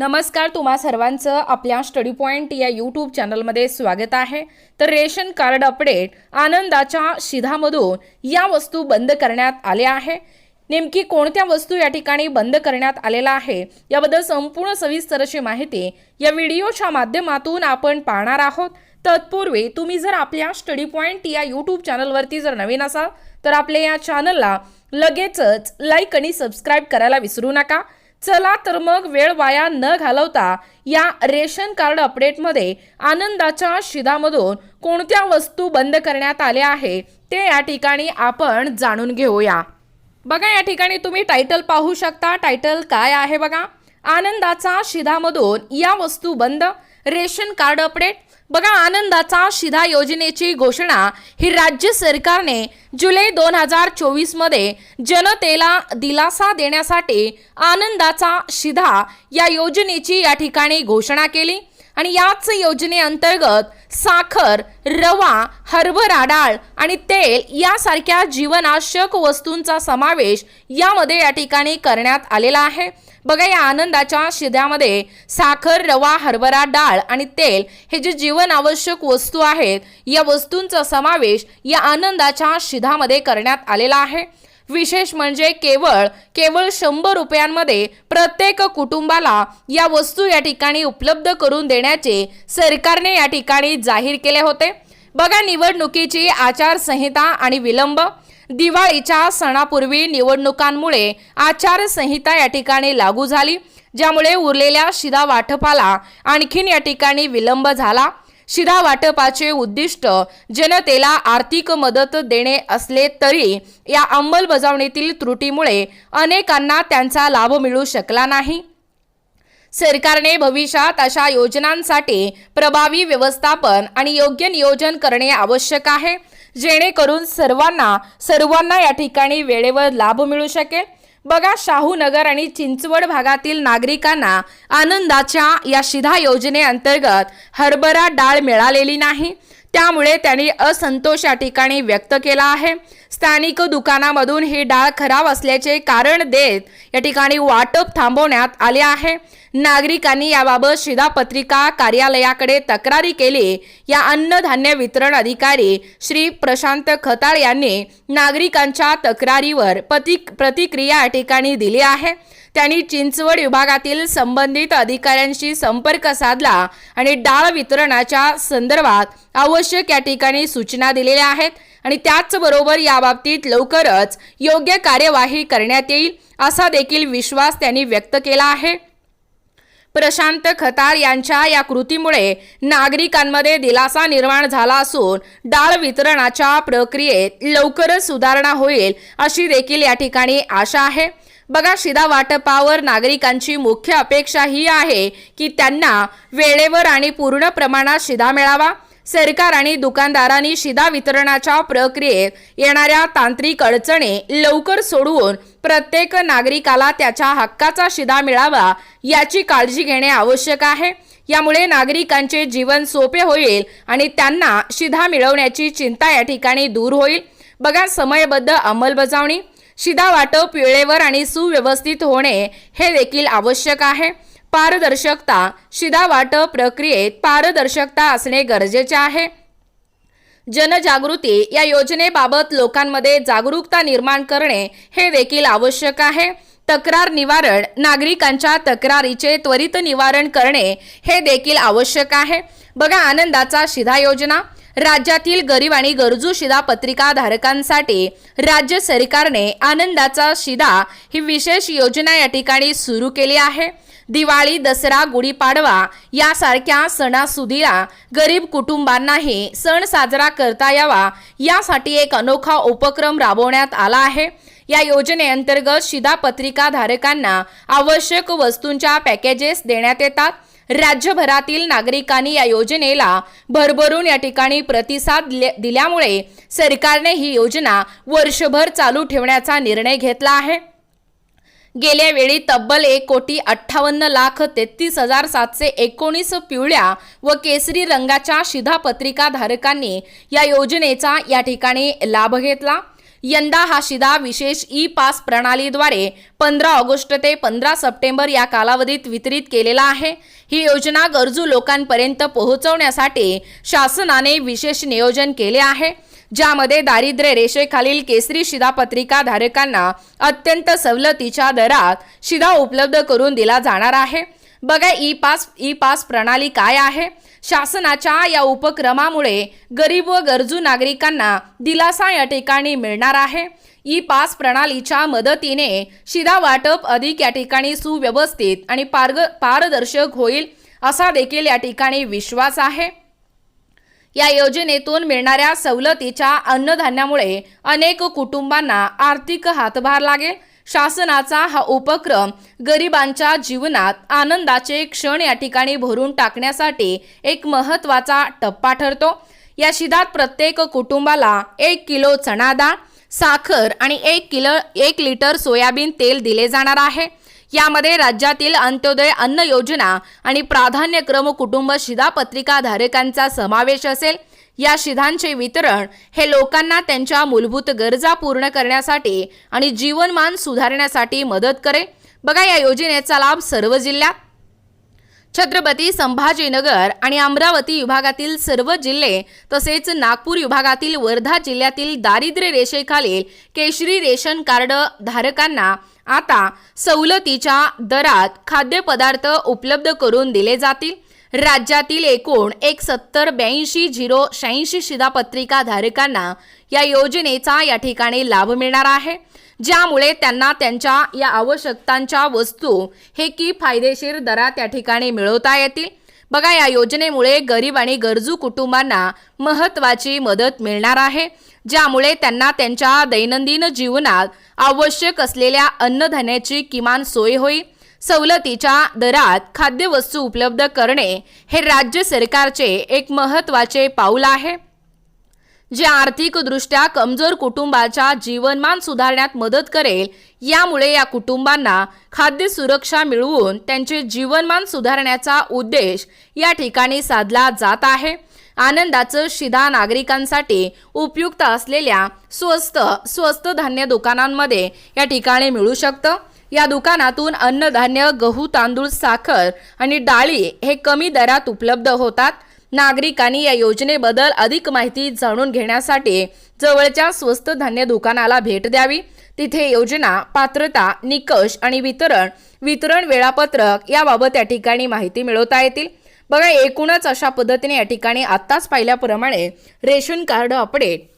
नमस्कार तुम्हा सर्वांचं आपल्या स्टडी पॉईंट या यूट्यूब चॅनलमध्ये स्वागत आहे. तर रेशन कार्ड अपडेट आनंदाच्या शिधामधून या वस्तू बंद करण्यात आल्या आहे. नेमकी कोणत्या वस्तू या ठिकाणी बंद करण्यात आलेला आहे याबद्दल संपूर्ण सविस्तर अशी माहिती या व्हिडिओच्या माध्यमातून आपण पाहणार आहोत. तत्पूर्वी तुम्ही जर आपल्या स्टडी पॉईंट या यूट्यूब चॅनलवरती जर नवीन असाल तर आपल्या या चॅनलला लगेचच लाईक आणि सबस्क्राईब करायला विसरू नका. चला तर मग वेळ वाया न घालवता या रेशन कार्ड अपडेटमध्ये आनंदाच्या शिधामधून कोणत्या वस्तू बंद करण्यात आल्या आहे ते या ठिकाणी आपण जाणून घेऊया. बघा या ठिकाणी तुम्ही टायटल पाहू शकता. टायटल काय आहे बघा? आनंदाचा शिधामधून या वस्तू बंद रेशन कार्ड अपडेट. बघा आनंदाचा शिधा योजनेची घोषणा ही राज्य सरकारने जुलै दोन हजार चोवीसमध्ये जनतेला दिलासा देण्यासाठी आनंदाचा शिधा या योजनेची या ठिकाणी घोषणा केली. आणि याच योजनेअंतर्गत साखर रवा हरभरा डाळ आणि तेल यासारख्या जीवनावश्यक वस्तूंचा समावेश यामध्ये या ठिकाणी करण्यात आलेला आहे. बघा या आनंदाच्या शिध्यामध्ये साखर रवा हरभरा डाळ आणि तेल हे जे जीवनावश्यक वस्तू आहेत या वस्तूंचा समावेश या आनंदाच्या शिधामध्ये करण्यात आलेला आहे. विशेष म्हणजे केवळ केवळ शंभर रुपयांमध्ये प्रत्येक कुटुंबाला या वस्तू या ठिकाणी उपलब्ध करून देण्याचे सरकारने या ठिकाणी जाहीर केले होते. बघा निवडणुकीची आचारसंहिता आणि विलंब. दिवाळीच्या सणापूर्वी निवडणुकांमुळे आचारसंहिता या ठिकाणी लागू झाली ज्यामुळे उरलेल्या शिधा वाटपाला आणखीन या ठिकाणी विलंब झाला. शिधा वाटपाचे उद्दिष्ट जनतेला आर्थिक मदत देणे असले तरी या अंमलबजावणीतील त्रुटीमुळे अनेकांना त्यांचा लाभ मिळू शकला नाही. सरकारने भविष्यात अशा योजनांसाठी प्रभावी व्यवस्थापन आणि योग्य नियोजन करणे आवश्यक आहे जेणेकरून सर्वांना सर्वांना या ठिकाणी वेळेवर लाभ मिळू शकेल. बघा शाहूनगर आणि चिंचवड भागातील नागरिकांना आनंदाच्या या शिधा योजनेअंतर्गत हरभरा डाळ मिळालेली नाही. त्यामुळे त्यांनी असंतोष या ठिकाणी व्यक्त केला आहे. स्थानिक दुकानामधून ही डाळ खराब असल्याचे कारण देत या ठिकाणी वाटप थांबवण्यात आले आहे. नागरिकांनी याबाबत शिधापत्रिका कार्यालयाकडे तक्रारी केली. या अन्नधान्य वितरण अधिकारी श्री प्रशांत खताळ यांनी नागरिकांच्या तक्रारीवर प्रति प्रतिक्रिया या ठिकाणी दिली आहे. त्यांनी चिंचवड विभागातील संबंधित अधिकाऱ्यांशी संपर्क साधला आणि डाळ वितरणाच्या संदर्भात आवश्यक या ठिकाणी सूचना दिलेल्या आहेत आणि त्याचबरोबर याबाबतीत लवकरच योग्य कार्यवाही करण्यात येईल असा देखील विश्वास त्यांनी व्यक्त केला आहे. प्रशांत खतार यांच्या या कृतीमुळे नागरिकांमध्ये दिलासा निर्माण झाला असून डाळ वितरणाच्या प्रक्रियेत लवकरच सुधारणा होईल अशी देखील या ठिकाणी आशा आहे. बघा शिधा वाटपावर नागरिकांची मुख्य अपेक्षा ही आहे की त्यांना वेळेवर आणि पूर्ण प्रमाणात शिधा मिळावा. सरकार आणि दुकानदारांनी शिधा वितरणाच्या प्रक्रियेत येणाऱ्या तांत्रिक अडचणी लवकर सोडवून प्रत्येक नागरिकाला त्याच्या हक्काचा शिधा मिळावा याची काळजी घेणे आवश्यक आहे. यामुळे नागरिकांचे जीवन सोपे होईल आणि त्यांना शिधा मिळवण्याची चिंता या ठिकाणी दूर होईल. बघा समयबद्ध अंमलबजावणी शिधा वाटप वेळेवर आणि सुव्यवस्थित होणे हे देखील आवश्यक आहे. पारदर्शकता शिधा वाटप प्रक्रियेत पारदर्शकता असणे गरजेचे आहे. जनजागृती या योजनेबाबत लोकांमध्ये जागरूकता निर्माण करणे हे देखील आवश्यक आहे. तक्रार निवारण नागरिकांच्या तक्रारीचे त्वरित निवारण करणे हे देखील आवश्यक आहे. बघा आनंदाचा शिधा योजना. राज्यातील गरीब आणि गरजू शिधा पत्रिका धारकांसाठी राज्य सरकारने आनंदाचा शिधा ही विशेष योजना या ठिकाणी सुरू केली आहे. दिवाळी दसरा गुढीपाडवा यासारख्या सणासुदीला गरीब कुटुंबांनाही सण साजरा करता यावा यासाठी एक अनोखा उपक्रम राबवण्यात आला आहे. या योजनेअंतर्गत शिधापत्रिका धारकांना आवश्यक वस्तूंच्या पॅकेजेस देण्यात येतात. राज्यभरातील नागरिकांनी या योजनेला भरभरून या ठिकाणी प्रतिसाद दिल्यामुळे सरकारने ही योजना वर्षभर चालू ठेवण्याचा निर्णय घेतला आहे. गेल्या वेळी तब्बल एक कोटी अठ्ठावन्न लाख तेहतीस हजार सातशे एकोणीस पिवळ्या व केसरी रंगाच्या शिधापत्रिका धारकांनी या योजनेचा या ठिकाणी लाभ घेतला. यंदा हा शिधा विशेष ई पास प्रणालीद्वारे पंधरा ऑगस्ट ते पंधरा सप्टेंबर या कालावधीत वितरित केलेला आहे. ही योजना गरजू लोकांपर्यंत पोहोचवण्यासाठी शासनाने विशेष नियोजन केले आहे ज्यामध्ये दारिद्र्य रेषेखालील केसरी शिधापत्रिका धारकांना अत्यंत सवलतीच्या दरात शिधा उपलब्ध करून दिला जाणार आहे. बघा ई पास ई पास प्रणाली काय आहे? शासनाच्या या उपक्रमामुळे गरीब व गरजू नागरिकांना दिलासा या ठिकाणी मिळणार आहे. ई पास प्रणालीच्या मदतीने शिधा वाटप अधिक या ठिकाणी सुव्यवस्थित आणि पारग पारदर्शक होईल असा देखील या ठिकाणी विश्वास आहे. या योजनेतून मिळणाऱ्या सवलतीच्या अन्नधान्यामुळे अनेक कुटुंबांना आर्थिक हातभार लागेल. शासनाचा हा उपक्रम गरिबांच्या जीवनात आनंदाचे क्षण या ठिकाणी भरून टाकण्यासाठी एक महत्त्वाचा टप्पा ठरतो. या शिधात प्रत्येक कुटुंबाला एक किलो चणा डाळ साखर आणि एक किलो एक लिटर सोयाबीन तेल दिले जाणार आहे. यामध्ये राज्यातील अंत्योदय अन्न योजना आणि प्राधान्यक्रम कुटुंब शिधापत्रिका धारकांचा समावेश असेल. या शिधांचे वितरण हे लोकांना त्यांच्या मूलभूत गरजा पूर्ण करण्यासाठी आणि जीवनमान सुधारण्यासाठी मदत करेल. बघा या योजनेचा लाभ सर्व जिल्ह्यात छत्रपती संभाजीनगर आणि अमरावती विभागातील सर्व जिल्हे तसेच नागपूर विभागातील वर्धा जिल्ह्यातील दारिद्र्य रेषेखालील केशरी रेशन कार्ड धारकांना आता सवलतीच्या दरात खाद्यपदार्थ उपलब्ध करून दिले जातील. राज्यातील एकूण एक सत्तर ब्याऐंशी झिरो शहाऐंशी शिधापत्रिका धारकांना या योजनेचा या ठिकाणी लाभ मिळणार आहे. ज्यामुळे त्यांना त्यांच्या या आवश्यकतांच्या वस्तू हे की फायदेशीर दरात त्या ठिकाणी मिळवता येतील. बघा या योजनेमुळे गरीब आणि गरजू कुटुंबांना महत्त्वाची मदत मिळणार आहे ज्यामुळे त्यांना त्यांच्या दैनंदिन जीवनात आवश्यक असलेल्या अन्नधान्याची किमान सोय होईल. सवलतीच्या दरात खाद्यवस्तू उपलब्ध करणे हे राज्य सरकारचे एक महत्त्वाचे पाऊल आहे. जे आर्थिकदृष्ट्या कमजोर कुटुंबाच्या जीवनमान सुधारण्यात मदत करेल यामुळे या कुटुंबांना खाद्य सुरक्षा मिळवून त्यांचे जीवनमान सुधारण्याचा उद्देश या ठिकाणी साधला जात आहे. आनंदाचं शिधा नागरिकांसाठी उपयुक्त असलेल्या स्वस्त स्वस्त धान्य दुकानांमध्ये या ठिकाणी मिळू शकतं. या दुकानातून अन्नधान्य गहू तांदूळ साखर आणि डाळी हे कमी दरात उपलब्ध होतात. नागरिकांनी या योजनेबद्दल अधिक माहिती जाणून घेण्यासाठी जवळच्या स्वस्त धान्य दुकानाला भेट द्यावी. तिथे योजना पात्रता निकष आणि वितरण वितरण वेळापत्रक याबाबत या ठिकाणी माहिती मिळवता येतील. बघा एकूणच अशा पद्धतीने या ठिकाणी आत्ताच पाहिल्याप्रमाणे रेशन कार्ड अपडेट.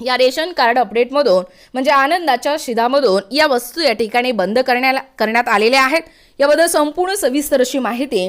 या रेशन कार्ड अपडेटमधून म्हणजे आनंदाच्या शिधामधून या वस्तू या ठिकाणी बंद करण्याला करण्यात आलेल्या आहेत. याबद्दल संपूर्ण सविस्तर अशी माहिती